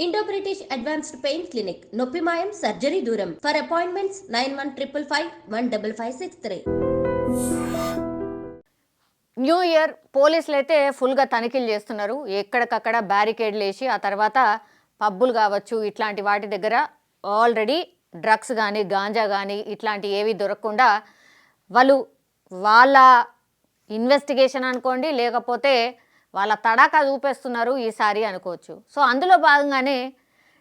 Indo British advanced pain clinic నొప్పి మాయం surgery దూరం for appointments nine one triple five one double five six three new year పోలీసులు అయితే ఫుల్గా తనిఖీలు చేస్తున్నారు. ఎక్కడికక్కడ బ్యారికేడ్లు వేసి ఆ తర్వాత పబ్బులు కావచ్చు ఇట్లాంటి వాటి దగ్గర ఆల్రెడీ డ్రగ్స్ కానీ గాంజా కానీ ఇట్లాంటి ఏవి దొరకకుండా వాళ్ళు వాళ్ళ ఇన్వెస్టిగేషన్ అనుకోండి లేకపోతే వాళ్ళ తడాక చూపేస్తున్నారు ఈసారి అనుకోవచ్చు. సో అందులో భాగంగానే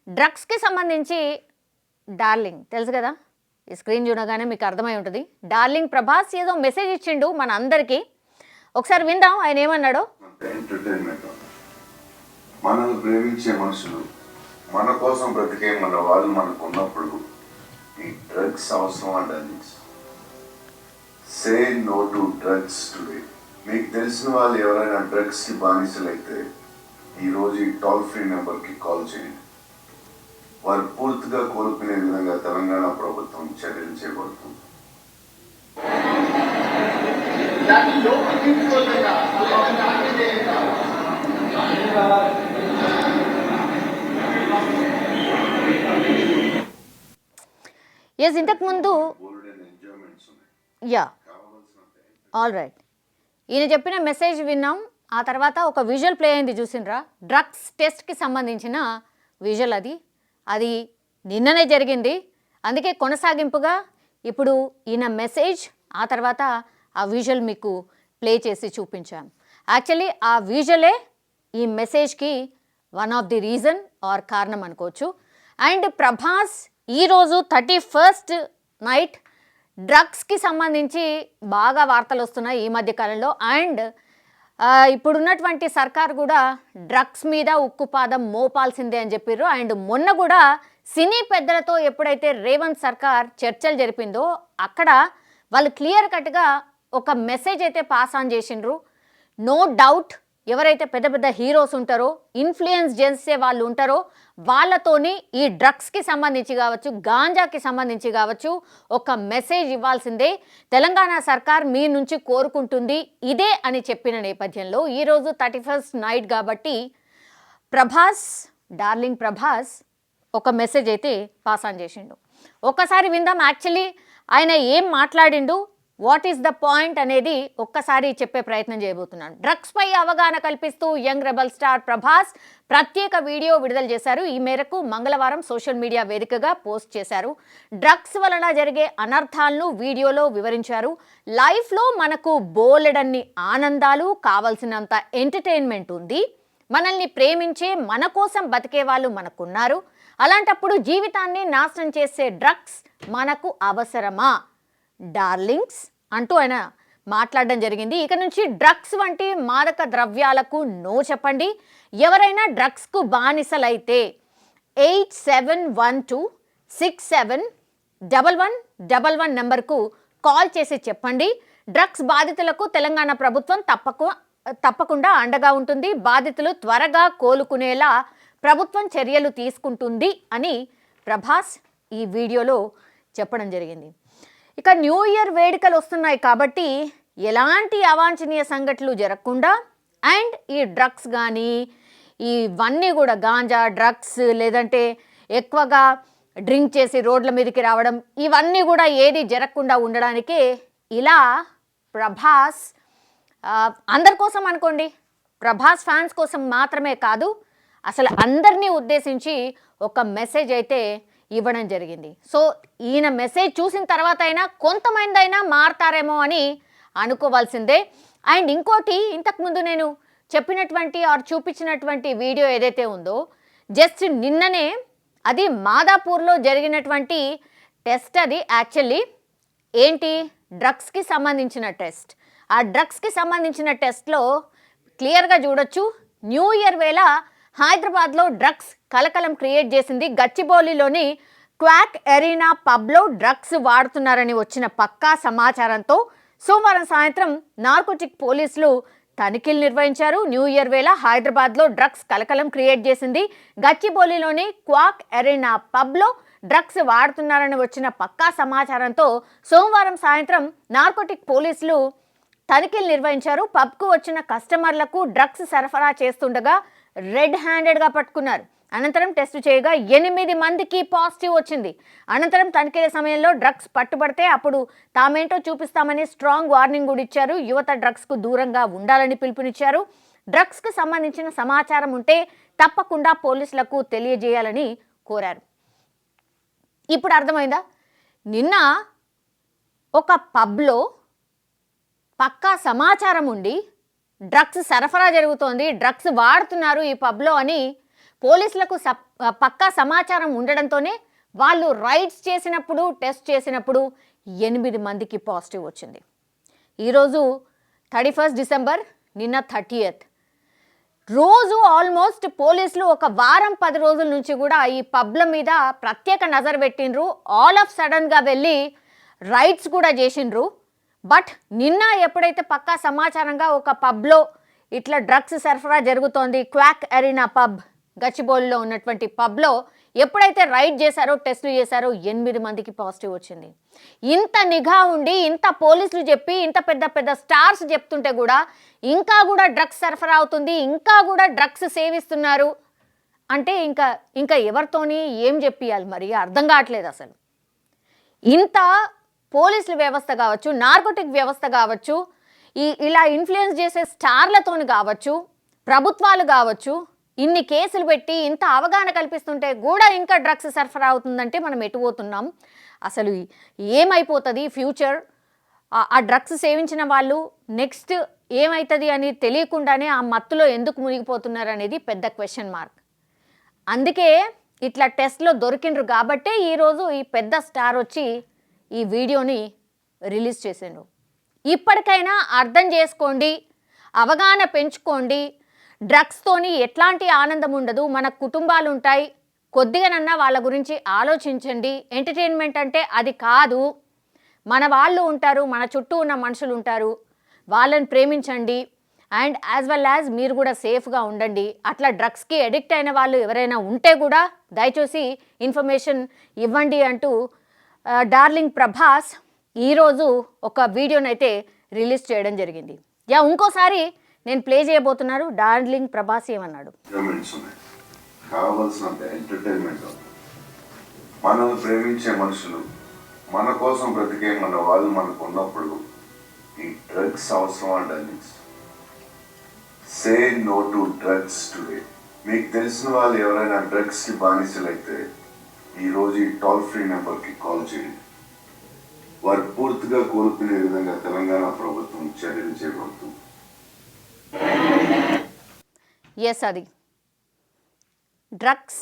డ్రగ్స్కి సంబంధించి డార్లింగ్ తెలుసు కదా? ఈ స్క్రీన్ చూడగానే మీకు అర్థమై ఉంటుంది. డార్లింగ్ ప్రభాస్ ఏదో మెసేజ్ ఇచ్చిండు మన అందరికీ. ఒకసారి విందాం ఆయన ఏమన్నాడు? మనల్ని ప్రేమించే మనుషులు మన కోసం బ్రతికే మన వాళ్ళు మనకు ఉన్నప్పుడు ఈ డ్రగ్స్ అవసరం అంటే say no to drugs today మీకు తెలిసిన వాళ్ళు ఎవరైనా డ్రగ్స్కి బానిసలైతే ఈరోజు ఈ టోల్ ఫ్రీ నెంబర్కి కాల్ చేయండి. వారు పూర్తిగా కోలుకునే విధంగా తెలంగాణ ప్రభుత్వం చర్యలు చేపడుతుంది. ఎస్ ఇంతకు ముందు యా ఆల్ రైట్ ఈయన చెప్పిన మెసేజ్ విన్నాం. ఆ తర్వాత ఒక విజువల్ ప్లే అయింది చూసినరా డ్రగ్స్ టెస్ట్కి సంబంధించిన విజువల్ అది. అది నిన్ననే జరిగింది. అందుకే కొనసాగింపుగా ఇప్పుడు ఈయన మెసేజ్ ఆ తర్వాత ఆ విజువల్ మీకు ప్లే చేసి చూపించాను యాక్చువల్లీ ఆ విజువలే ఈ మెసేజ్కి one of the reason or కారణం అనుకోవచ్చు. అండ్ ప్రభాస్ ఈరోజు థర్టీ ఫస్ట్ నైట్ డ్రగ్స్కి సంబంధించి బాగా వార్తలు వస్తున్నాయి ఈ మధ్య కాలంలో. అండ్ ఇప్పుడున్నటువంటి సర్కార్ కూడా డ్రగ్స్ మీద ఉక్కుపాదం మోపాల్సిందే అని చెప్పారు అండ్ మొన్న కూడా సినీ పెద్దలతో ఎప్పుడైతే రేవంత్ సర్కార్ చర్చలు జరిపిందో అక్కడ వాళ్ళు క్లియర్ కట్గా ఒక మెసేజ్ అయితే పాస్ ఆన్ చేసిండ్రు. నో డౌట్ ఎవరైతే పెద్ద పెద్ద హీరోస్ ఉంటారో ఇన్ఫ్లుయెన్స్ చేసే వాళ్ళు ఉంటారో వాళ్ళతోని ఈ డ్రగ్స్కి సంబంధించి కావచ్చు గాంజాకి సంబంధించి కావచ్చు ఒక మెసేజ్ ఇవ్వాల్సిందే. తెలంగాణ సర్కార్ మీ నుంచి కోరుకుంటుంది ఇదే అని చెప్పిన నేపథ్యంలో ఈరోజు థర్టీ ఫస్ట్ నైట్ కాబట్టి ప్రభాస్ డార్లింగ్ ప్రభాస్ ఒక మెసేజ్ అయితే పాస్ ఆన్ చేసిండు. ఒకసారి విందాం. యాక్చువల్లీ ఆయన ఏం మాట్లాడిండు? వాట్ ఈస్ ద పాయింట్ అనేది ఒక్కసారి చెప్పే ప్రయత్నం చేయబోతున్నాను. డ్రగ్స్ పై అవగాహన కల్పిస్తూ యంగ్ రెబల్ స్టార్ ప్రభాస్ ప్రత్యేక వీడియో విడుదల చేశారు. ఈ మేరకు మంగళవారం సోషల్ మీడియా వేదికగా పోస్ట్ చేశారు. డ్రగ్స్ వలన జరిగే అనర్థాలను వీడియోలో వివరించారు. లైఫ్లో మనకు బోలెడన్ని ఆనందాలు కావలసినంత ఎంటర్టైన్మెంట్ ఉంది. మనల్ని ప్రేమించే మన కోసం బతికే వాళ్ళు మనకున్నారు. అలాంటప్పుడు జీవితాన్ని నాశనం చేసే డ్రగ్స్ మనకు అవసరమా? డార్లింగ్స్ అంటూ ఆయన మాట్లాడడం జరిగింది. ఇక నుంచి డ్రగ్స్ వంటి మాదక ద్రవ్యాలకు నో చెప్పండి. ఎవరైనా డ్రగ్స్కు బానిసలైతే eight seven one two six seven double one double one నెంబర్కు కాల్ చేసి చెప్పండి. డ్రగ్స్ బాధితులకు తెలంగాణ ప్రభుత్వం తప్పకు తప్పకుండా అండగా ఉంటుంది. బాధితులు త్వరగా కోలుకునేలా ప్రభుత్వం చర్యలు తీసుకుంటుంది అని ప్రభాస్ ఈ వీడియోలో చెప్పడం జరిగింది. ఇక న్యూ ఇయర్ వేడుకలు వస్తున్నాయి కాబట్టి ఎలాంటి అవాంఛనీయ సంఘటనలు జరగకుండా అండ్ ఈ డ్రగ్స్ కానీ ఇవన్నీ కూడా గాంజా డ్రగ్స్ లేదంటే ఎక్కువగా డ్రింక్ చేసి రోడ్ల మీదకి రావడం ఇవన్నీ కూడా ఏది జరగకుండా ఉండడానికే ఇలా ప్రభాస్ అందరి కోసం అనుకోండి. ప్రభాస్ ఫ్యాన్స్ కోసం మాత్రమే కాదు అసలు అందరినీ ఉద్దేశించి ఒక మెసేజ్ అయితే ఇవ్వడం జరిగింది. సో ఈయన మెసేజ్ చూసిన తర్వాత అయినా కొంతమందైనా మారతారేమో అని అనుకోవాల్సిందే. అండ్ ఇంకోటి ఇంతకుముందు నేను చెప్పినటువంటి ఆర్ చూపించినటువంటి వీడియో ఏదైతే ఉందో జస్ట్ నిన్ననే అది మాదాపూర్లో జరిగినటువంటి టెస్ట్ అది యాక్చువల్లీ ఏంటి? డ్రగ్స్కి సంబంధించిన టెస్ట్. ఆ డ్రగ్స్కి సంబంధించిన టెస్ట్లో క్లియర్గా చూడొచ్చు. న్యూ ఇయర్ వేళ హైదరాబాద్లో డ్రగ్స్ కలకలం క్రియేట్ చేసింది గచ్చిబౌలిలోని క్వాక్ ఎరీనా పబ్లో డ్రగ్స్ వాడుతున్నారని వచ్చిన పక్కా సమాచారంతో సోమవారం సాయంత్రం నార్కోటిక్ పోలీసులు తనిఖీలు నిర్వహించారు. న్యూ ఇయర్ వేళ హైదరాబాద్లో డ్రగ్స్ కలకలం క్రియేట్ చేసింది గచ్చిబౌలిలోని క్వాక్ ఎరీనా పబ్లో డ్రగ్స్ వాడుతున్నారని వచ్చిన పక్కా సమాచారంతో సోమవారం సాయంత్రం నార్కోటిక్ పోలీసులు తనిఖీలు నిర్వహించారు. పబ్కు వచ్చిన కస్టమర్లకు డ్రగ్స్ సరఫరా చేస్తుండగా రెడ్ హ్యాండెడ్గా పట్టుకున్నారు. అనంతరం టెస్ట్ చేయగా ఎనిమిది మందికి పాజిటివ్ వచ్చింది. అనంతరం తనిఖీల సమయంలో డ్రగ్స్ పట్టుబడితే అప్పుడు తామేంటో చూపిస్తామని స్ట్రాంగ్ వార్నింగ్ కూడా ఇచ్చారు. యువత డ్రగ్స్కు దూరంగా ఉండాలని పిలుపునిచ్చారు. డ్రగ్స్కు సంబంధించిన సమాచారం ఉంటే తప్పకుండా పోలీసులకు తెలియజేయాలని కోరారు. ఇప్పుడు అర్థమైందా? నిన్న ఒక పబ్లో పక్కా సమాచారం ఉండి డ్రగ్స్ సరఫరా జరుగుతోంది డ్రగ్స్ వాడుతున్నారు ఈ పబ్లో అని పోలీసులకు సప్ పక్కా సమాచారం ఉండడంతోనే వాళ్ళు రైడ్స్ చేసినప్పుడు టెస్ట్ చేసినప్పుడు ఎనిమిది మందికి పాజిటివ్ వచ్చింది. ఈరోజు థర్టీ ఫస్ట్ డిసెంబర్ నిన్న థర్టీయత్ రోజు ఆల్మోస్ట్ పోలీసులు ఒక వారం పది రోజుల నుంచి కూడా ఈ పబ్ల మీద ప్రత్యేక నజర్ పెట్టిండ్రు. ఆల్ ఆఫ్ సడన్గా వెళ్ళి రైడ్స్ కూడా చేసిండ్రు. బట్ నిన్న ఎప్పుడైతే పక్కా సమాచారంగా ఒక పబ్లో ఇట్లా డ్రగ్స్ సరఫరా జరుగుతోంది క్వాక్ అరీనా పబ్ గచ్చిబౌలిలో ఉన్నటువంటి పబ్లో ఎప్పుడైతే రైడ్ చేశారో టెస్టులు చేశారో ఎనిమిది మందికి పాజిటివ్ వచ్చింది. ఇంత నిఘా ఉండి ఇంత పోలీసులు చెప్పి ఇంత పెద్ద పెద్ద స్టార్స్ చెప్తుంటే కూడా ఇంకా కూడా డ్రగ్స్ సరఫరా అవుతుంది ఇంకా కూడా డ్రగ్స్ సేవిస్తున్నారు అంటే ఇంకా ఇంకా ఎవరితోని ఏం చెప్పియాలి? మరి అర్థం కావట్లేదు అసలు. ఇంత పోలీసుల వ్యవస్థ కావచ్చు నార్కోటిక్ వ్యవస్థ కావచ్చు ఈ ఇలా ఇన్ఫ్లుయెన్స్ చేసే స్టార్లతోని కావచ్చు ప్రభుత్వాలు కావచ్చు ఇన్ని కేసులు పెట్టి ఇంత అవగాహన కల్పిస్తుంటే కూడా ఇంకా డ్రగ్స్ సరఫరా అవుతుందంటే మనం ఎటుపోతున్నాం అసలు ఏమైపోతుంది ఫ్యూచర్? ఆ డ్రగ్స్ సేవించిన వాళ్ళు నెక్స్ట్ ఏమవుతుంది అని తెలియకుండానే ఆ మత్తులో ఎందుకు మునిగిపోతున్నారు అనేది పెద్ద క్వశ్చన్ మార్క్ అందుకే ఇట్లా టెస్ట్లో దొరికిండ్రు కాబట్టే ఈరోజు ఈ పెద్ద స్టార్ వచ్చి ఈ వీడియోని రిలీజ్ చేసిండ్రు. ఇప్పటికైనా అర్థం చేసుకోండి అవగాహన పెంచుకోండి. డ్రగ్స్తోని ఎట్లాంటి ఆనందం ఉండదు మన కుటుంబాలు ఉంటాయి కొద్దిగానన్నా వాళ్ళ గురించి ఆలోచించండి. ఎంటర్టైన్మెంట్ అంటే అది కాదు. మన వాళ్ళు ఉంటారు మన చుట్టూ ఉన్న మనుషులు ఉంటారు వాళ్ళని ప్రేమించండి. అండ్ యాజ్ వెల్ యాజ్ మీరు కూడా సేఫ్గా ఉండండి. అట్లా డ్రగ్స్కి అడిక్ట్ అయిన వాళ్ళు ఎవరైనా ఉంటే కూడా దయచేసి ఇన్ఫర్మేషన్ ఇవ్వండి అంటూ డార్లింగ్ ప్రభాస్ ఈరోజు ఒక వీడియోనైతే రిలీజ్ చేయడం జరిగింది. యా ఇంకోసారి నేను ప్లే చేయబోతున్నారు డార్లింగ్ ప్రభాస్ ఏమన్నాడు? ఎంటర్టైన్మెంట్స్ ఎంటర్టైన్మెంట్ ఉంది. మనల్ని ప్రేమించే మనుషులు మన కోసం బ్రతికే మన వాళ్ళు మనకు ఉన్నప్పుడు ఈ డ్రగ్స్ అవసరం అండి say no to drugs today మీకు తెలిసిన వాళ్ళు ఎవరైనా డ్రగ్స్కి బానిసలైతే ఈరోజు ఈ టోల్ ఫ్రీ నెంబర్కి కాల్ చేయండి. వారు పూర్తిగా కోలుకునే విధంగా తెలంగాణ ప్రభుత్వం చర్యలు చేపడుతుంది. ఎస్ అది drugs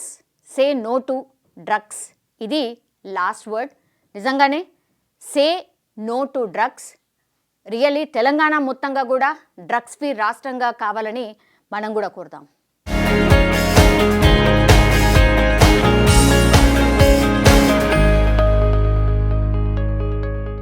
say no to drugs ఇది లాస్ట్ వర్డ్ నిజంగానే say no to drugs really Telangana మొత్తంగా కూడా డ్రగ్స్ ఫ్రీ రాష్ట్రంగా కావాలని మనం కూడా కోరుతాం.